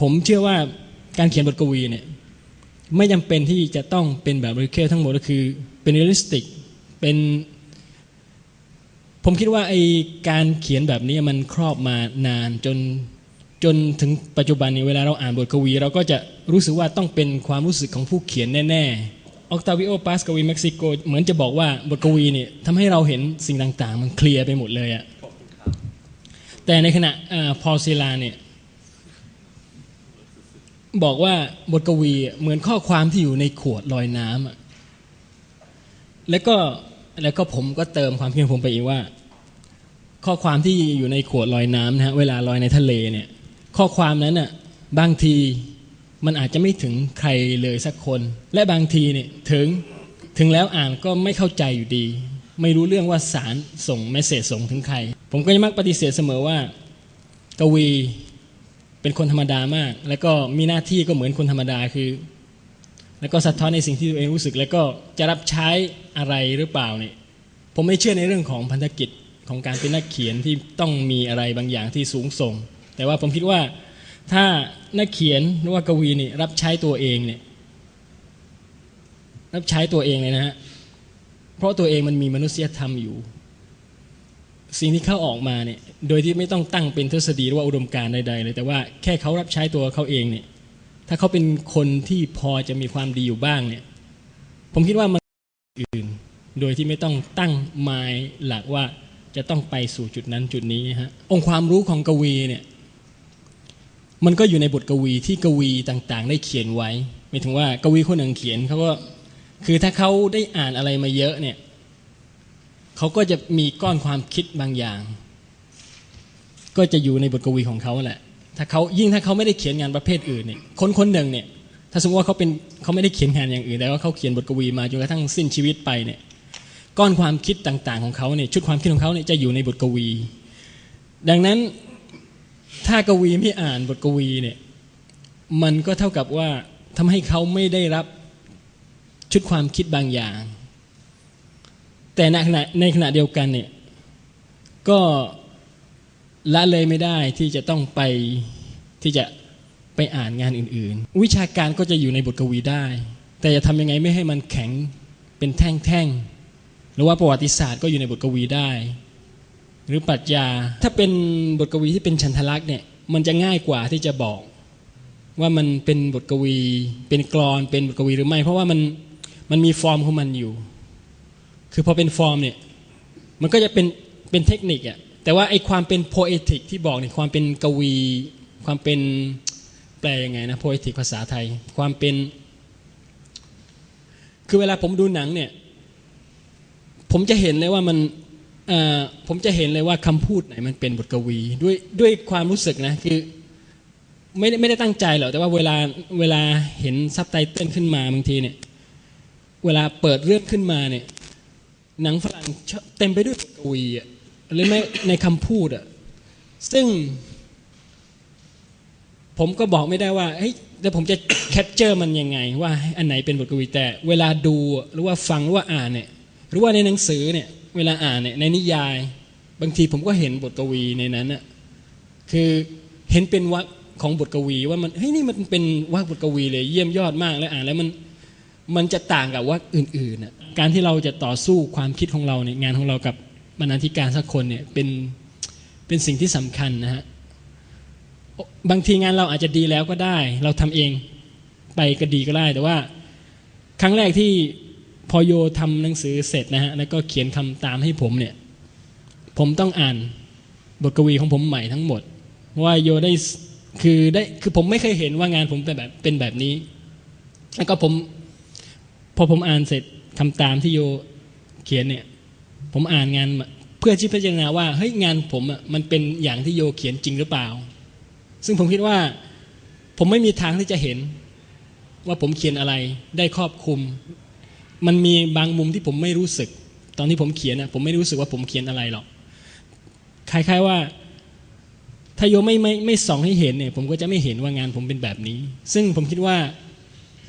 ผมเชื่อว่าการเขียนบทกวีเนี่ยไม่จำเป็นที่จะต้องเป็นแบบริเคทั้งหมดก็คือเป็นเรียลลิสติกเป็นผมคิดว่าไอการเขียนแบบนี้มันครอบมานานจนจนถึงปัจจุบันนี้เวลาเราอ่านบทกวี เราก็จะรู้สึกว่าต้องเป็นความรู้สึกของผู้เขียนแน่ๆออกตาวิโอปาสกวีเม็กซิโกเหมือนจะบอกว่าบทกวีเนี่ยทำให้เราเห็นสิ่งต่างๆ มันเคลียร์ไปหมดเลยอะแต่ในขณะพอลซิลาเนี่ย บอกว่าบทกวีเหมือนข้อความที่อยู่ในขวดลอยน้ำอะแล้วก็แล้วก็ผมก็เติมความคิดผมไปอีกว่า ข้อความที่อยู่ในขวดลอยน้ำนะฮะเวลาลอยในทะเลเนี่ย ข้อความนั้นน่ะบางทีมันอาจจะไม่ถึงใครเลยสักคน และบางทีเนี่ยถึงถึงแล้วอ่านก็ไม่เข้าใจอยู่ดี ไม่รู้เรื่องว่าสารส่งเมสเซจส่งถึงใคร ผมก็ยังมักปฏิเสธเสมอว่า กวี เป็นคนธรรมดามาก แล้วก็มีหน้าที่ก็เหมือนคนธรรมดาคือ แล้วก็สะท้อนในสิ่งที่ตัวเองรู้สึก แล้วก็จะรับใช้อะไรหรือเปล่าเนี่ยผมไม่เชื่อในเรื่องของพันธกิจของการเป็นนักเขียนที่ต้องมีอะไรบางอย่างที่สูงส่ง แต่ว่าผมคิดว่าถ้านักเขียนหรือว่ากวีนี่รับใช้ตัวเองเนี่ยรับใช้ตัวเองเลยนะฮะเพราะตัวเองมันมีมนุษยธรรมอยู่ สิ่งที่เข้าออกมาเนี่ย โดยที่ไม่ต้องตั้งเป็นทฤษฎีหรือว่าอุดมการณ์ใดๆเลยแต่ว่าแค่เขารับใช้ตัวเขาเองเนี่ยถ้าเขาเป็นคนที่พอจะมีความดีอยู่บ้างเนี่ยผมคิดว่ามันอื่น โดยที่ไม่ต้องตั้งหมายหลักว่าจะต้องไปสู่จุดนั้นจุดนี้ฮะองค์ความรู้ของกวีเนี่ยมันก็อยู่ในบทกวีที่กวีต่างๆ ได้เขียนไว้ไม่ถึงว่ากวีคนหนึ่งเขียนเขาก็คือถ้าเขาได้อ่านอะไรมาเยอะเนี่ยเขาก็จะมีก้อนความคิดบางอย่าง ก็จะอยู่ในบทกวีของเขาแหละ ถ้าเขายิ่งถ้าเขาไม่ได้เขียนงานประเภทอื่นเนี่ยคนคนหนึ่งเนี่ย ถ้าสมมติว่าเขาเป็นเขาไม่ได้เขียนงานอย่างอื่นแต่ว่าเขาเขียนบทกวีมาจนกระทั่งสิ้นชีวิตไปเนี่ยก้อนความคิดต่าง ๆ ของเขาเนี่ยชุดความคิดของเขาเนี่ยจะอยู่ในบทกวี ดังนั้นถ้ากวีไม่อ่านบทกวีเนี่ยมันก็เท่ากับว่าทำให้เขาไม่ได้รับชุดความคิดบางอย่าง แต่ในขณะในขณะเดียวกันเนี่ยก็ ละเลยไม่ได้ที่จะต้องไปที่จะไปอ่านงานอื่นๆ วิชาการก็จะอยู่ในบทกวีได้ แต่จะทำยังไงไม่ให้มันแข็งเป็นแท่งๆหรือว่าประวัติศาสตร์ก็อยู่ในบทกวีได้ หรือปรัชญาถ้าเป็นบทกวีที่เป็นชันทลักษณ์เนี่ยมันจะง่ายกว่าที่จะบอก ว่ามันเป็นบทกวี เป็นกรอนเป็นบทกวีหรือไม่ เพราะว่ามันมันมีฟอร์มของมันอยู่ คือพอเป็นฟอร์มเนี่ยมันก็จะเป็นเป็นเทคนิคอะ แต่ว่าไอความเป็นโพเอติกที่บอกเนี่ยความเป็นกวี ความเป็นแปลยังไงนะโพเอติกภาษาไทย ความเป็น คือเวลาผมดูหนังเนี่ย ผมจะเห็นเลยว่ามันผมจะเห็นเลยว่าคำพูดไหนมันเป็นบทกวี ด้วยด้วยความรู้สึกนะคือไม่ได้ไม่ได้ตั้งใจหรอกแต่ว่าเวลาเวลาเห็นซับไตเติลขึ้นมาบางทีเนี่ยเวลาเปิดเรื่องขึ้นมาเนี่ยหนังฝรั่งเต็มไปด้วยบทกวีอะ หรือไม่ในคำพูดอะซึ่ง ผมก็บอกไม่ได้ว่าเฮ้ยแต่ผมจะแคปเจอร์มันยังไง ว่าอันไหนเป็นบทกวีแต่ เวลาดูหรือว่าฟังหรือว่าอ่านเนี่ยหรือว่าในหนังสือเนี่ย เวลาอ่านเนี่ยในนิยาย บางทีผมก็เห็นบทกวีในนั้นน่ะคือเห็นเป็นวรรคของบทกวีว่ามันเฮ้ยนี่มันเป็นวรรคบทกวีเลยเยี่ยมยอดมากแล้วอ่านแล้วมันมันจะต่างกับวรรคอื่นๆน่ะการที่เราจะต่อสู้ความคิดของเราเนี่ยงานของเรากับ บรรณาธิการสักคนเนี่ยเป็นเป็นสิ่งที่สำคัญนะฮะบางทีงานเราอาจจะดีแล้วก็ได้ เราทำเองไปก็ดีก็ได้ แต่ว่า ครั้งแรกที่พอโยทำหนังสือเสร็จนะฮะแล้วก็เขียนคำตามให้ผมเนี่ย ผมต้องอ่านบทกวีของผมใหม่ทั้งหมด ว่าโยได้คือได้คือผมไม่เคยเห็นว่างานผมเป็นแบบเป็นแบบนี้ แล้วก็ผมพอผมอ่านเสร็จทำตามที่โยเขียนเนี่ย ผมอ่านงานเพื่อที่พิจารณาว่าเฮ้ยงานผมอะมันเป็นอย่างที่โยเขียนจริงหรือเปล่า ซึ่งผมคิดว่า ผมไม่มีทางที่จะเห็น ว่าผมเขียนอะไรได้ครอบคลุม มันมีบางมุมที่ผมไม่รู้สึก ตอนที่ผมเขียนนะผมไม่รู้สึกว่าผมเขียนอะไรหรอกคล้ายๆว่าถ้าโยไม่ไม่ไม่ส่องให้เห็นเนี่ย ผมก็จะไม่เห็นว่างานผมเป็นแบบนี้ ซึ่งผมคิดว่า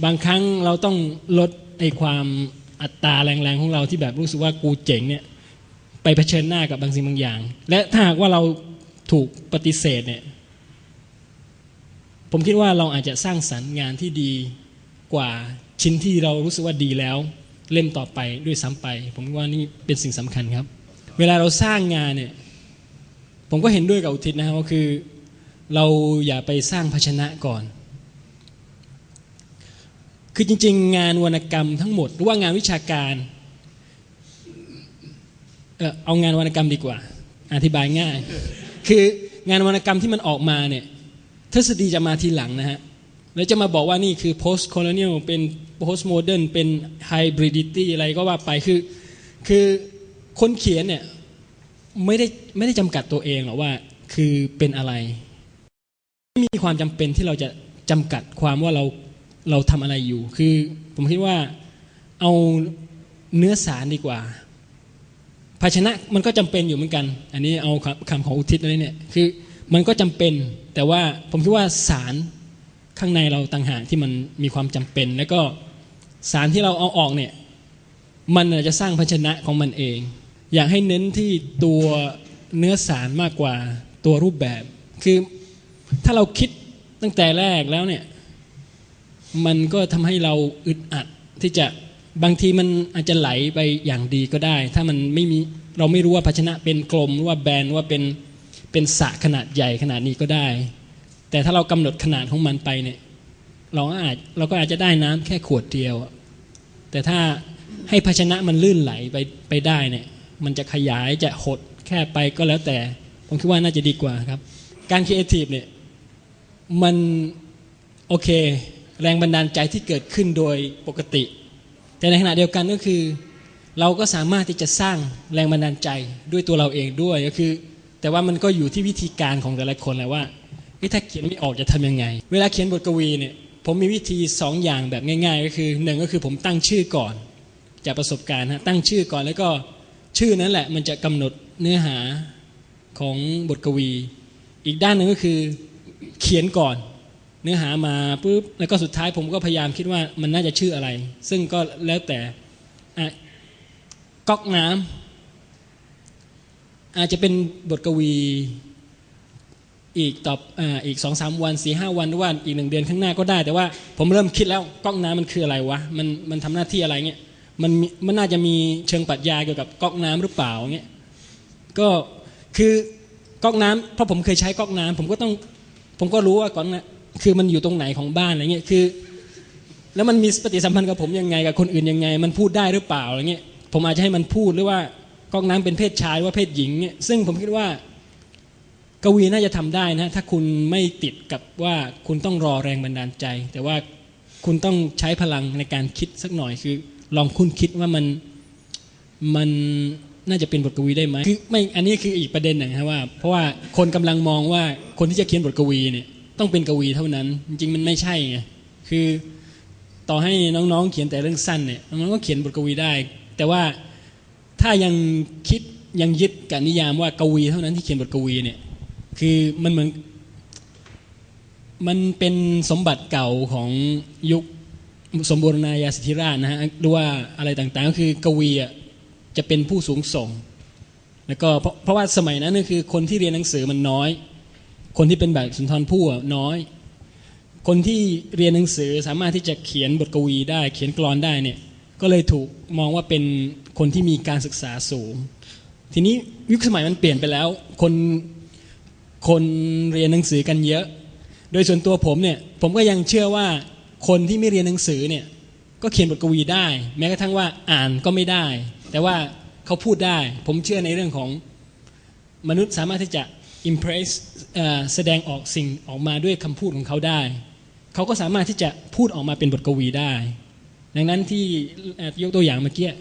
บางครั้งเราต้องลดไอ้ความ อัตราแรงๆของเราที่แบบรู้สึกว่ากูเจ๋งเนี่ยไปเผชิญหน้ากับบางสิ่งบางอย่าง และถ้าหากว่าเราถูกปฏิเสธเนี่ยผมคิดว่าเราอาจจะสร้างสรรค์งานที่ดีกว่าชิ้นที่เรารู้สึกว่าดีแล้ว เล่มต่อไปด้วยซ้ำไป ผมว่านี่เป็นสิ่งสำคัญครับ เวลาเราสร้างงานเนี่ยผมก็เห็นด้วยกับอุทิศนะครับก็คือ เราอย่าไปสร้างภาชนะก่อน คือจริง ๆ งานวรรณกรรมทั้งหมด หรือว่างานวิชาการเออเอางานวรรณกรรมดีกว่า อธิบายง่าย คืองานวรรณกรรมที่มันออกมาเนี่ยทฤษฎีจะมาทีหลังนะฮะแล้วจะมาบอกว่านี่คือ post colonial เป็น post modern เป็น hybridity อะไรก็ว่าไปคือคือคนเขียนเนี่ยไม่ได้ไม่ได้จำกัดตัวเองหรอกว่าคือเป็นอะไร ไม่มีความจำเป็นที่เราจะจำกัดความว่าเรา เราทำอะไรอยู่ คือผมคิดว่าเอาเนื้อสารดีกว่า ภาชนะมันก็จำเป็นอยู่เหมือนกัน อันนี้เอาคำของอุทิศเลยเนี่ยคือมันก็จำเป็น แต่ว่าผมคิดว่าสารข้างในเราต่างหากที่มันมีความจำเป็น แล้วก็สารที่เราเอาออกเนี่ยมันจะสร้างภาชนะของมันเอง อยากให้เน้นที่ตัวเนื้อสารมากกว่าตัวรูปแบบ คือถ้าเราคิดตั้งแต่แรกแล้วเนี่ย มันก็ทำให้เราอึดอัดที่จะบางทีมันอาจจะไหลไปอย่างดีก็ได้ ถ้ามันไม่มีเราไม่รู้ว่าภาชนะเป็นกลมหรือว่าแบนว่าเป็นเป็นสระขนาดใหญ่ขนาดนี้ก็ได้ แต่ถ้าเรากำหนดขนาดของมันไปเนี่ย เราอาจเราก็อาจจะได้น้ำแค่ขวดเดียว แต่ถ้าให้ภาชนะมันลื่นไหลไปไปได้เนี่ย มันจะขยายจะหดแค่ไปก็แล้วแต่ ผมคิดว่าน่าจะดีกว่าครับ การครีเอทีฟเนี่ยมันโอเค แรงบันดาลใจที่เกิดขึ้นโดยปกติ แต่ในขณะเดียวกันก็คือ เราก็สามารถที่จะสร้างแรงบันดาลใจด้วยตัวเราเองด้วยก็คือ แต่ว่ามันก็อยู่ที่วิธีการของแต่ละคนแหละว่าถ้าเขียนไม่ออกจะทำยังไง เวลาเขียนบทกวีเนี่ยผมมีวิธีสองอย่างแบบง่าย ๆ ก็คือหนึ่งก็คือผมตั้งชื่อก่อน จากประสบการณ์ฮะตั้งชื่อก่อนแล้วก็ชื่อนั้นแหละมันจะกำหนดเนื้อหาของบทกวี อีกด้านหนึ่งก็คือเขียนก่อน เนื้อหามาปุ๊บแล้วก็สุดท้ายผมก็พยายามคิดว่ามันน่าจะชื่ออะไร ซึ่งก็แล้วแต่ก๊อกน้ำอาจจะเป็นบทกวีอีกต่ออีกสองสามวันสี่ห้าวันหรือว่าอีกหนึ่งเดือนข้างหน้าก็ได้ แต่ว่าผมเริ่มคิดแล้วก๊อกน้ำมันคืออะไรวะมันมันทำหน้าที่อะไรเงี้ยมันมันน่าจะมีเชิงปรัชญาเกี่ยวกับก๊อกน้ำหรือเปล่าเงี้ยก็คือก๊อกน้ำเพราะผมเคยใช้ก๊อกน้ำผมก็ต้องผมก็รู้ว่าก๊อกน้ำ คือมันอยู่ตรงไหนของบ้านอะไรเงี้ยคือ แล้วมันมีปฏิสัมพันธ์กับผมยังไงกับคนอื่นยังไง มันพูดได้หรือเปล่าอะไรเงี้ยผมอาจจะให้มันพูดหรือว่าก๊อกน้ำเป็นเพศชายว่าเพศหญิงเงี้ยซึ่งผมคิดว่ากวีน่าจะทำได้นะถ้าคุณไม่ติดกับว่าคุณต้องรอแรงบันดาลใจ แต่ว่าคุณต้องใช้พลังในการคิดสักหน่อยคือ ลองคุณคิดว่ามันมันน่าจะเป็นบทกวีได้ไหมคือไม่อันนี้คืออีกประเด็นหนึ่งครับว่า เพราะว่าคนกำลังมองว่าคนที่จะเขียนบทกวีเนี่ย ต้องเป็นกวีเท่านั้น จริงๆมันไม่ใช่ไงคือต่อให้น้องๆ เขียนแต่เรื่องสั้นเนี่ยมันก็เขียนบทกวีได้ แต่ว่าถ้ายังคิดยังยึดกับนิยามว่ากวีเท่านั้นที่เขียนบทกวีเนี่ยคือมันเหมือนมันเป็นสมบัติเก่าของยุคสมบูรณาญาสิทธิราชนะฮะหรือว่าอะไรต่างๆก็คือกวีอะจะเป็นผู้สูงส่ง แล้วก็เพราะเพราะว่าสมัยนั้นก็คือคนที่เรียนหนังสือมันน้อย คนที่เป็นแบบสุนทรภู่น้อย คนที่เรียนหนังสือสามารถที่จะเขียนบทกวีได้ เขียนกลอนได้เนี่ยก็เลยถูกมองว่าเป็นคนที่มีการศึกษาสูง ทีนี้ยุคสมัยมันเปลี่ยนไปแล้ว คนคนเรียนหนังสือกันเยอะ โดยส่วนตัวผมเนี่ยผมก็ยังเชื่อว่าคนที่ไม่เรียนหนังสือเนี่ยก็เขียนบทกวีได้ แม้กระทั่งว่าอ่านก็ไม่ได้ แต่ว่าเขาพูดได้ ผมเชื่อในเรื่องของมนุษย์สามารถที่จะ impress แสดงออกสิ่งออกมาด้วยคำพูดของเขาได้ เขาก็สามารถที่จะพูดออกมาเป็นบทกวีได้ ดังนั้นที่ยกตัวอย่างเมื่อกี้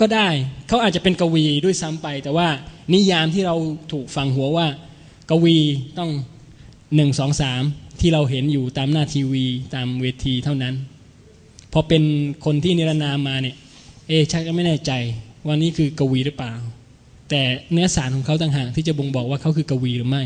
ก็ได้เขาอาจจะเป็นกวีด้วยซ้ำไป แต่ว่านิยามที่เราถูกฟังหัวว่า กวีต้องหนึ่งสองสามที่เราเห็นอยู่ตามหน้าทีวี ตามเวทีเท่านั้น พอเป็นคนที่นิรนามมาเนี่ย เอชักก็ไม่แน่ใจว่านี่คือกวีหรือเปล่า แต่เนื้อสารของเขาต่างหากที่จะบ่งบอกว่าเขาคือกวีหรือไม่